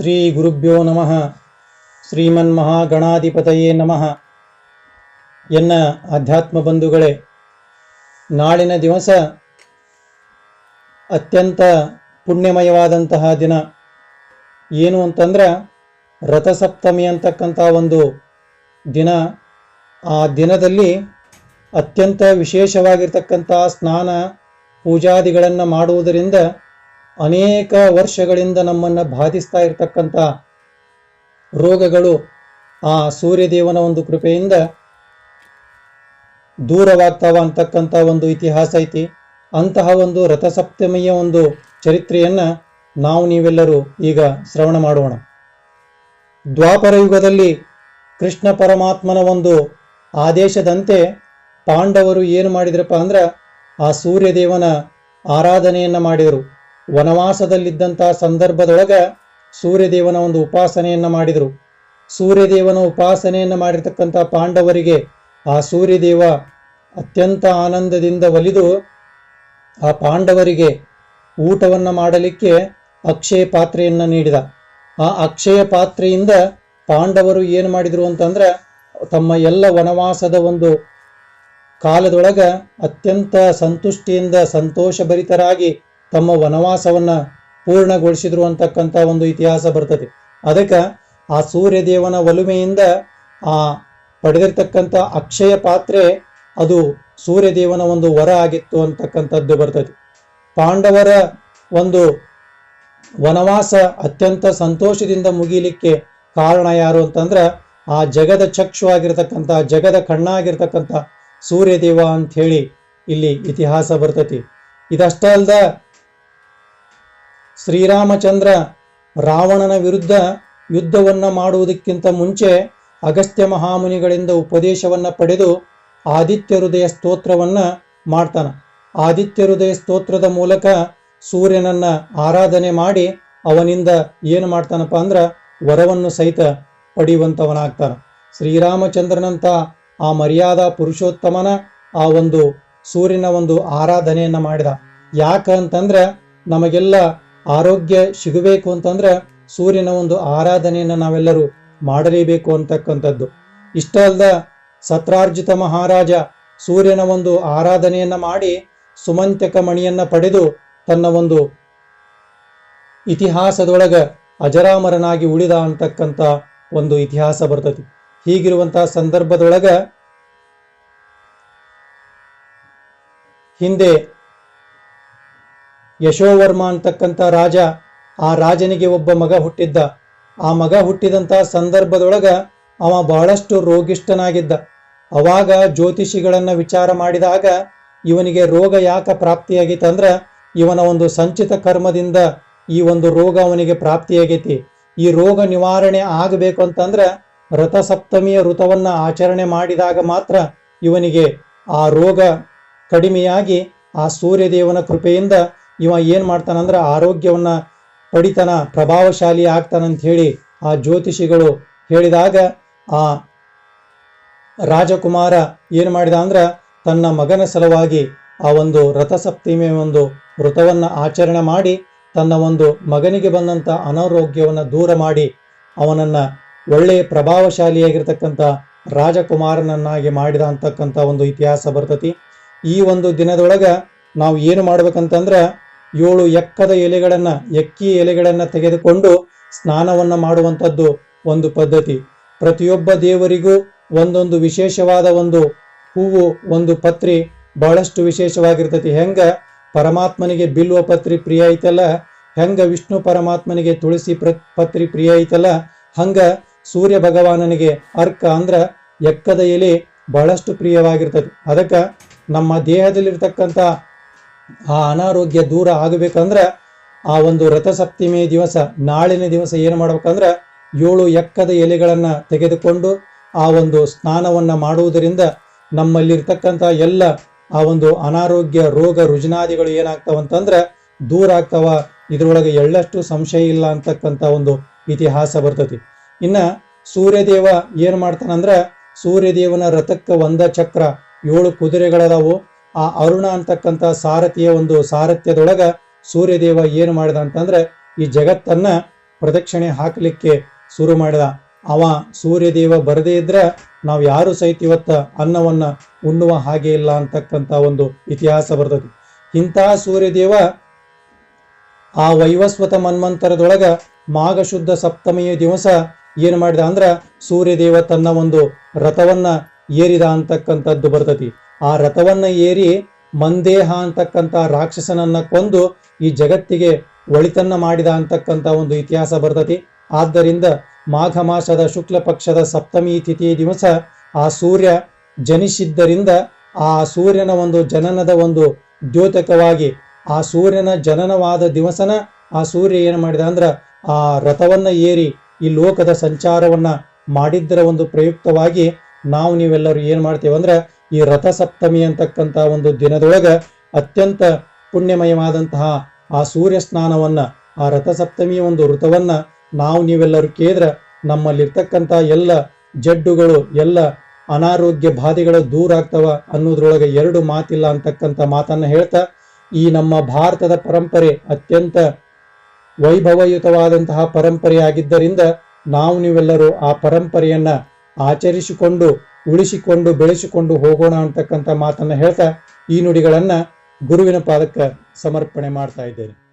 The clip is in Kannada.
ಶ್ರೀ ಗುರುಭ್ಯೋ ನಮಃ ಶ್ರೀಮನ್ ಶ್ರೀಮನ್ಮಹಾಗಣಾಧಿಪತಯೇ ನಮಃ ಎನ್ನ ಆಧ್ಯಾತ್ಮ ಬಂಧುಗಳೇ ನಾಳಿನ ದಿವಸ ಅತ್ಯಂತ ಪುಣ್ಯಮಯವಾದಂತಹ ದಿನ. ಏನು ಅಂತಂದ್ರೆ, ರಥಸಪ್ತಮಿ ಅಂತಕ್ಕಂಥ ಒಂದು ದಿನ. ಆ ದಿನದಲ್ಲಿ ಅತ್ಯಂತ ವಿಶೇಷವಾಗಿರ್ತಕ್ಕಂಥ ಸ್ನಾನ, ಪೂಜಾದಿಗಳನ್ನು ಮಾಡುವುದರಿಂದ ಅನೇಕ ವರ್ಷಗಳಿಂದ ನಮ್ಮನ್ನು ಬಾಧಿಸ್ತಾ ಇರತಕ್ಕಂಥ ರೋಗಗಳು ಆ ಸೂರ್ಯದೇವನ ಒಂದು ಕೃಪೆಯಿಂದ ದೂರವಾಗ್ತಾವ ಅಂತಕ್ಕಂಥ ಒಂದು ಇತಿಹಾಸ ಐತಿ. ಅಂತಹ ಒಂದು ರಥಸಪ್ತಮಿಯ ಒಂದು ಚರಿತ್ರೆಯನ್ನು ನಾವು ನೀವೆಲ್ಲರೂ ಈಗ ಶ್ರವಣ ಮಾಡೋಣ. ದ್ವಾಪರ ಯುಗದಲ್ಲಿ ಕೃಷ್ಣ ಪರಮಾತ್ಮನ ಒಂದು ಆದೇಶದಂತೆ ಪಾಂಡವರು ಏನು ಮಾಡಿದ್ರಪ್ಪ ಅಂದ್ರೆ ಆ ಸೂರ್ಯದೇವನ ಆರಾಧನೆಯನ್ನ ಮಾಡಿದರು. ವನವಾಸದಲ್ಲಿದ್ದಂಥ ಸಂದರ್ಭದೊಳಗ ಸೂರ್ಯದೇವನ ಒಂದು ಉಪಾಸನೆಯನ್ನ ಮಾಡಿದರು. ಸೂರ್ಯದೇವನ ಉಪಾಸನೆಯನ್ನ ಮಾಡಿರ್ತಕ್ಕಂಥ ಪಾಂಡವರಿಗೆ ಆ ಸೂರ್ಯದೇವ ಅತ್ಯಂತ ಆನಂದದಿಂದ ಒಲಿದು ಆ ಪಾಂಡವರಿಗೆ ಊಟವನ್ನ ಮಾಡಲಿಕ್ಕೆ ಅಕ್ಷಯ ಪಾತ್ರೆಯನ್ನ ನೀಡಿದ. ಆ ಅಕ್ಷಯ ಪಾತ್ರೆಯಿಂದ ಪಾಂಡವರು ಏನು ಮಾಡಿದ್ರು ಅಂತಂದ್ರೆ ತಮ್ಮ ಎಲ್ಲ ವನವಾಸದ ಒಂದು ಕಾಲದೊಳಗ ಅತ್ಯಂತ ಸಂತುಷ್ಟಿಯಿಂದ ಸಂತೋಷಭರಿತರಾಗಿ ತಮ್ಮ ವನವಾಸವನ್ನ ಪೂರ್ಣಗೊಳಿಸಿದ್ರು ಅಂತಕ್ಕಂಥ ಒಂದು ಇತಿಹಾಸ ಬರ್ತದೆ. ಅದಕ್ಕೆ ಆ ಸೂರ್ಯದೇವನ ಒಲುಮೆಯಿಂದ ಆ ಪಡೆದಿರ್ತಕ್ಕಂಥ ಅಕ್ಷಯ ಪಾತ್ರೆ ಅದು ಸೂರ್ಯದೇವನ ಒಂದು ವರ ಆಗಿತ್ತು ಅಂತಕ್ಕಂಥದ್ದು ಬರ್ತದೆ. ಪಾಂಡವರ ಒಂದು ವನವಾಸ ಅತ್ಯಂತ ಸಂತೋಷದಿಂದ ಮುಗಿಲಿಕ್ಕೆ ಕಾರಣ ಯಾರು ಅಂತಂದ್ರೆ ಆ ಜಗದ ಚಕ್ಷು ಆಗಿರ್ತಕ್ಕಂಥ, ಜಗದ ಕಣ್ಣಾಗಿರ್ತಕ್ಕಂಥ ಸೂರ್ಯದೇವ ಅಂತ ಹೇಳಿ ಇಲ್ಲಿ ಇತಿಹಾಸ ಬರ್ತತಿ ಇದಷ್ಟೇ ಅಲ್ದ ಶ್ರೀರಾಮಚಂದ್ರ ರಾವಣನ ವಿರುದ್ಧ ಯುದ್ಧವನ್ನ ಮಾಡುವುದಕ್ಕಿಂತ ಮುಂಚೆ ಅಗಸ್ತ್ಯ ಮಹಾಮುನಿಗಳಿಂದ ಉಪದೇಶವನ್ನ ಪಡೆದು ಆದಿತ್ಯ ಹೃದಯ ಸ್ತೋತ್ರವನ್ನ ಮಾಡ್ತಾನೆ. ಆದಿತ್ಯ ಹೃದಯ ಸ್ತೋತ್ರದ ಮೂಲಕ ಸೂರ್ಯನನ್ನ ಆರಾಧನೆ ಮಾಡಿ ಅವನಿಂದ ಏನು ಮಾಡ್ತಾನಪ್ಪ ಅಂದ್ರ ವರವನ್ನು ಸಹಿತ ಪಡೆಯುವಂಥವನಾಗ್ತಾನೆ ಶ್ರೀರಾಮಚಂದ್ರನಂತ ಆ ಮರ್ಯಾದಾ ಪುರುಷೋತ್ತಮನ ಆ ಒಂದು ಸೂರ್ಯನ ಒಂದು ಆರಾಧನೆಯನ್ನ ಮಾಡಿದ. ಯಾಕಂತಂದ್ರೆ ನಮಗೆಲ್ಲ ಆರೋಗ್ಯ ಸಿಗಬೇಕು ಅಂತಂದ್ರೆ ಸೂರ್ಯನ ಒಂದು ಆರಾಧನೆಯನ್ನು ನಾವೆಲ್ಲರೂ ಮಾಡಲೇಬೇಕು ಅಂತಕ್ಕಂಥದ್ದು. ಇಷ್ಟ ಅಲ್ಲದ ಸತ್ರಾರ್ಜಿತ ಮಹಾರಾಜ ಸೂರ್ಯನ ಒಂದು ಆರಾಧನೆಯನ್ನ ಮಾಡಿ ಸುಮಂತಕ ಮಣಿಯನ್ನ ಪಡೆದು ತನ್ನ ಒಂದು ಇತಿಹಾಸದೊಳಗ ಅಜರಾಮರನಾಗಿ ಉಳಿದ ಅಂತಕ್ಕಂಥ ಒಂದು ಇತಿಹಾಸ ಬರ್ತತಿ. ಹೀಗಿರುವಂತಹ ಸಂದರ್ಭದೊಳಗ ಹಿಂದೆ ಯಶೋವರ್ಮ ಅಂತಕ್ಕಂಥ ರಾಜ ಆ ರಾಜನಿಗೆ ಒಬ್ಬ ಮಗ ಹುಟ್ಟಿದ್ದ. ಆ ಮಗ ಹುಟ್ಟಿದಂಥ ಸಂದರ್ಭದೊಳಗ ಅವ ಬಹಳಷ್ಟು ರೋಗಿಷ್ಠನಾಗಿದ್ದ. ಅವಾಗ ಜ್ಯೋತಿಷಿಗಳನ್ನು ವಿಚಾರ ಮಾಡಿದಾಗ ಇವನಿಗೆ ರೋಗ ಯಾಕ ಪ್ರಾಪ್ತಿಯಾಗಿತ್ತಂದ್ರೆ ಇವನ ಒಂದು ಸಂಚಿತ ಕರ್ಮದಿಂದ ಈ ಒಂದು ರೋಗ ಅವನಿಗೆ ಪ್ರಾಪ್ತಿಯಾಗೈತಿ. ಈ ರೋಗ ನಿವಾರಣೆ ಆಗಬೇಕು ಅಂತಂದ್ರ ರಥಸಪ್ತಮಿಯ ಋತವನ್ನ ಆಚರಣೆ ಮಾಡಿದಾಗ ಮಾತ್ರ ಇವನಿಗೆ ಆ ರೋಗ ಕಡಿಮೆಯಾಗಿ ಆ ಸೂರ್ಯದೇವನ ಕೃಪೆಯಿಂದ ಇವ ಏನ್ ಮಾಡ್ತಾನಂದ್ರೆ ಆರೋಗ್ಯವನ್ನ ಪಡಿತನ, ಪ್ರಭಾವಶಾಲಿ ಆಗ್ತಾನಂತ ಹೇಳಿ ಆ ಜ್ಯೋತಿಷಿಗಳು ಹೇಳಿದಾಗ ಆ ರಾಜಕುಮಾರ ಏನು ಮಾಡಿದ ಅಂದ್ರೆ ತನ್ನ ಮಗನ ಸಲುವಾಗಿ ಆ ಒಂದು ರಥಸಪ್ತಮಿಯ ಒಂದು ವ್ರತವನ್ನು ಆಚರಣೆ ಮಾಡಿ ತನ್ನ ಒಂದು ಮಗನಿಗೆ ಬಂದಂತ ಅನಾರೋಗ್ಯವನ್ನ ದೂರ ಮಾಡಿ ಅವನನ್ನ ಒಳ್ಳೆಯ ಪ್ರಭಾವಶಾಲಿಯಾಗಿರ್ತಕ್ಕಂಥ ರಾಜಕುಮಾರನನ್ನಾಗಿ ಮಾಡಿದ ಅಂತಕ್ಕಂಥ ಒಂದು ಇತಿಹಾಸ ಬರ್ತತಿ. ಈ ಒಂದು ದಿನದೊಳಗೆ ನಾವು ಏನು ಮಾಡ್ಬೇಕಂತಂದ್ರ ಏಳು ಎಕ್ಕದ ಎಲೆಗಳನ್ನು, ಎಕ್ಕಿ ಎಲೆಗಳನ್ನು ತೆಗೆದುಕೊಂಡು ಸ್ನಾನವನ್ನ ಮಾಡುವಂಥದ್ದು ಒಂದು ಪದ್ಧತಿ. ಪ್ರತಿಯೊಬ್ಬ ದೇವರಿಗೂ ಒಂದೊಂದು ವಿಶೇಷವಾದ ಒಂದು ಹೂವು, ಒಂದು ಪತ್ರಿ ಬಹಳಷ್ಟು ವಿಶೇಷವಾಗಿರ್ತೈತಿ. ಹೆಂಗ? ಪರಮಾತ್ಮನಿಗೆ ಬಿಲ್ವ ಪತ್ರಿ ಪ್ರಿಯ ಐತಲ್ಲ? ಹೆಂಗ ವಿಷ್ಣು ಪರಮಾತ್ಮನಿಗೆ ತುಳಸಿ ಪ್ರ, ಪತ್ರಿ ಪ್ರಿಯ ಐತಲ್ಲ? ಹಂಗ ಸೂರ್ಯ ಭಗವಾನನಿಗೆ ಅರ್ಕ ಅಂದ್ರ ಎಕ್ಕದ ಎಲೆ ಬಹಳಷ್ಟು ಪ್ರಿಯವಾಗಿರ್ತದೆ ಅದಕ್ಕೆ ನಮ್ಮ ದೇಹದಲ್ಲಿರ್ತಕ್ಕಂಥ ಆ ಅನಾರೋಗ್ಯ ದೂರ ಆಗಬೇಕಂದ್ರೆ ಆ ಒಂದು ರಥಸಪ್ತಮಿ ದಿವಸ, ನಾಳಿನ ದಿವಸ ಏನು ಮಾಡ್ಬೇಕಂದ್ರೆ ಏಳು ಎಕ್ಕದ ಎಲೆಗಳನ್ನು ತೆಗೆದುಕೊಂಡು ಆ ಒಂದು ಸ್ನಾನವನ್ನ ಮಾಡುವುದರಿಂದ ನಮ್ಮಲ್ಲಿರ್ತಕ್ಕಂಥ ಎಲ್ಲ ಆ ಒಂದು ಅನಾರೋಗ್ಯ ರೋಗ ರುಜಿನಾದಿಗಳು ಏನಾಗ್ತಾವಂತಂದ್ರೆ ದೂರ ಆಗ್ತಾವ. ಇದ್ರೊಳಗೆ ಎಳ್ಳಷ್ಟು ಸಂಶಯ ಇಲ್ಲ ಅಂತಕ್ಕಂಥ ಒಂದು ಇತಿಹಾಸ ಬರ್ತತಿ ಇನ್ನ ಸೂರ್ಯದೇವ ಏನ್ ಮಾಡ್ತಾನಂದ್ರ ಸೂರ್ಯದೇವನ ರಥಕ್ಕೆ ಒಂದ ಚಕ್ರ, ಏಳು ಕುದುರೆಗಳದಾವು. ಆ ಅರುಣ ಅಂತಕ್ಕಂಥ ಸಾರಥಿಯ ಒಂದು ಸಾರಥ್ಯದೊಳಗ ಸೂರ್ಯದೇವ ಏನು ಮಾಡಿದ ಅಂತಂದ್ರೆ ಈ ಜಗತ್ತನ್ನ ಪ್ರದಕ್ಷಿಣೆ ಹಾಕಲಿಕ್ಕೆ ಶುರು ಮಾಡಿದ. ಅವ ಸೂರ್ಯದೇವ ಬರದೇ ಇದ್ರ ನಾವು ಯಾರು ಸಹಿತ ಇವತ್ತ ಅನ್ನವನ್ನ ಉಣ್ಣುವ ಹಾಗೆ ಇಲ್ಲ ಅಂತಕ್ಕಂಥ ಒಂದು ಇತಿಹಾಸ ಬರ್ತದೆ. ಇಂತಹ ಸೂರ್ಯದೇವ ಆ ವೈವಸ್ವತ ಮನ್ಮಂತರದೊಳಗ ಮಾಘ ಶುದ್ಧ ಸಪ್ತಮಿಯ ದಿವಸ ಏನ್ ಮಾಡಿದ ಅಂದ್ರ ಸೂರ್ಯದೇವ ತನ್ನ ಒಂದು ರಥವನ್ನ ಏರಿದ ಅಂತಕ್ಕಂಥದ್ದು ಬರ್ತತಿ ಆ ರಥವನ್ನ ಏರಿ ಮಂದೇಹ ಅಂತಕ್ಕಂಥ ರಾಕ್ಷಸನನ್ನ ಕೊಂದು ಈ ಜಗತ್ತಿಗೆ ಒಳಿತನ್ನ ಮಾಡಿದ ಅಂತಕ್ಕಂಥ ಒಂದು ಇತಿಹಾಸ ಬರ್ತತಿ. ಆದ್ದರಿಂದ ಮಾಘ ಮಾಸದ ಶುಕ್ಲ ಪಕ್ಷದ ಸಪ್ತಮಿ ತಿಥಿ ದಿವಸ ಆ ಸೂರ್ಯ ಜನಿಸಿದ್ದರಿಂದ ಆ ಸೂರ್ಯನ ಒಂದು ಜನನದ ಒಂದು ದ್ಯೋತಕವಾಗಿ ಆ ಸೂರ್ಯನ ಜನನವಾದ ದಿವಸನ ಆ ಸೂರ್ಯ ಏನು ಮಾಡಿದ ಅಂದ್ರೆ ಆ ರಥವನ್ನ ಏರಿ ಈ ಲೋಕದ ಸಂಚಾರವನ್ನ ಮಾಡಿದ್ದರ ಒಂದು ಪ್ರಯುಕ್ತವಾಗಿ ನಾವು ನೀವೆಲ್ಲರೂ ಏನು ಮಾಡ್ತೇವೆ ಅಂದ್ರೆ ಈ ರಥಸಪ್ತಮಿ ಅಂತಕ್ಕಂಥ ಒಂದು ದಿನದೊಳಗೆ ಅತ್ಯಂತ ಪುಣ್ಯಮಯವಾದಂತಹ ಆ ಸೂರ್ಯ ಸ್ನಾನವನ್ನ ಆ ರಥಸಪ್ತಮಿಯ ಒಂದು ಋತವನ್ನ ನಾವು ನೀವೆಲ್ಲರೂ ಕೇಳಿದ್ರ ನಮ್ಮಲ್ಲಿರ್ತಕ್ಕಂಥ ಎಲ್ಲ ಜಡ್ಡುಗಳು, ಎಲ್ಲ ಅನಾರೋಗ್ಯ ಬಾಧೆಗಳು ದೂರ ಆಗ್ತವ ಅನ್ನೋದ್ರೊಳಗೆ ಎರಡು ಮಾತಿಲ್ಲ ಅಂತಕ್ಕಂಥ ಮಾತನ್ನ ಹೇಳ್ತಾ, ಈ ನಮ್ಮ ಭಾರತದ ಪರಂಪರೆ ಅತ್ಯಂತ ವೈಭವಯುತವಾದಂತಹ ಪರಂಪರೆಯಾಗಿದ್ದರಿಂದ ನಾವು ನೀವೆಲ್ಲರೂ ಆ ಪರಂಪರೆಯನ್ನ ಆಚರಿಸಿಕೊಂಡು ಉಳಿಸಿಕೊಂಡು ಬೆಳೆಸಿಕೊಂಡು ಹೋಗೋಣ ಅಂತಕ್ಕಂಥ ಮಾತನ್ನು ಹೇಳ್ತಾ ಈ ನುಡಿಗಳನ್ನು ಗುರುವಿನ ಪಾದಕ್ಕೆ ಸಮರ್ಪಣೆ ಮಾಡ್ತಾ ಇದ್ದೇನೆ.